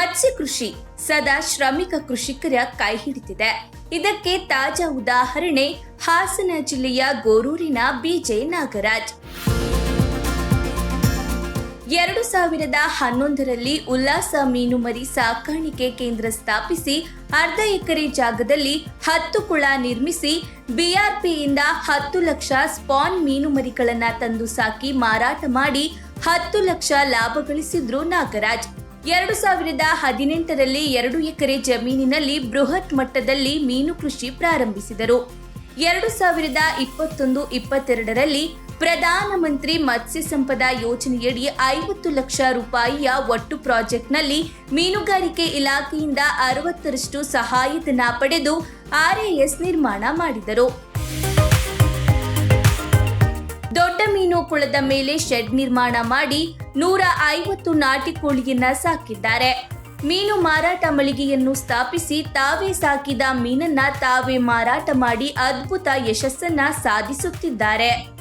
ಮತ್ಸ್ಯ ಕೃಷಿ ಸದಾ ಶ್ರಮಿಕ ಕೃಷಿಕರ ಕೈ ಹಿಡಿದಿದೆ. ಇದಕ್ಕೆ ತಾಜಾ ಉದಾಹರಣೆ ಹಾಸನ ಜಿಲ್ಲೆಯ ಗೋರೂರಿನ ಬಿಜೆ ನಾಗರಾಜ್ ಎರಡು ಸಾವಿರದ ಹನ್ನೊಂದರಲ್ಲಿ ಉಲ್ಲಾಸ ಮೀನುಮರಿ ಸಾಕಾಣಿಕೆ ಕೇಂದ್ರ ಸ್ಥಾಪಿಸಿ ಅರ್ಧ ಎಕರೆ ಜಾಗದಲ್ಲಿ ಹತ್ತು ಕುಳ ನಿರ್ಮಿಸಿ ಬಿಆರ್ಪಿಯಿಂದ ಹತ್ತು ಲಕ್ಷ ಸ್ಪಾನ್ ಮೀನುಮರಿಗಳನ್ನು ತಂದು ಸಾಕಿ ಮಾರಾಟ ಮಾಡಿ ಹತ್ತು ಲಕ್ಷ ಲಾಭ ಗಳಿಸಿದ್ರು ನಾಗರಾಜ್. ಎರಡು ಸಾವಿರದ ಹದಿನೆಂಟರಲ್ಲಿ ಎರಡು ಎಕರೆ ಜಮೀನಿನಲ್ಲಿ ಬೃಹತ್ ಮಟ್ಟದಲ್ಲಿ ಮೀನು ಕೃಷಿ ಪ್ರಾರಂಭಿಸಿದರು. ಎರಡು ಸಾವಿರದ ಇಪ್ಪತ್ತೊಂದು ಇಪ್ಪತ್ತೆರಡರಲ್ಲಿ ಪ್ರಧಾನಮಂತ್ರಿ ಮತ್ಸ್ಯ ಸಂಪದ ಯೋಜನೆಯಡಿ ಐವತ್ತು ಲಕ್ಷ ರೂಪಾಯಿಯ ಒಟ್ಟು ಪ್ರಾಜೆಕ್ಟ್ನಲ್ಲಿ ಮೀನುಗಾರಿಕೆ ಇಲಾಖೆಯಿಂದ ಅರವತ್ತರಷ್ಟು ಸಹಾಯಧನ ಪಡೆದು ಆರ್ಎಎಸ್ ನಿರ್ಮಾಣ ಮಾಡಿದರು. ದೊಡ್ಡ ಮೀನು ಕುಳದ ಮೇಲೆ ಶೆಡ್ ನಿರ್ಮಾಣ ಮಾಡಿ ನೂರ ಐವತ್ತು ನಾಟಿ ಕೋಳಿಯನ್ನ ಸಾಕಿದ್ದಾರೆ. ಮೀನು ಮಾರಾಟ ಮಳಿಗೆಯನ್ನು ಸ್ಥಾಪಿಸಿ ತಾವೇ ಸಾಕಿದ ಮೀನನ್ನ ತಾವೇ ಮಾರಾಟ ಮಾಡಿ ಅದ್ಭುತ ಯಶಸ್ಸನ್ನ ಸಾಧಿಸುತ್ತಿದ್ದಾರೆ.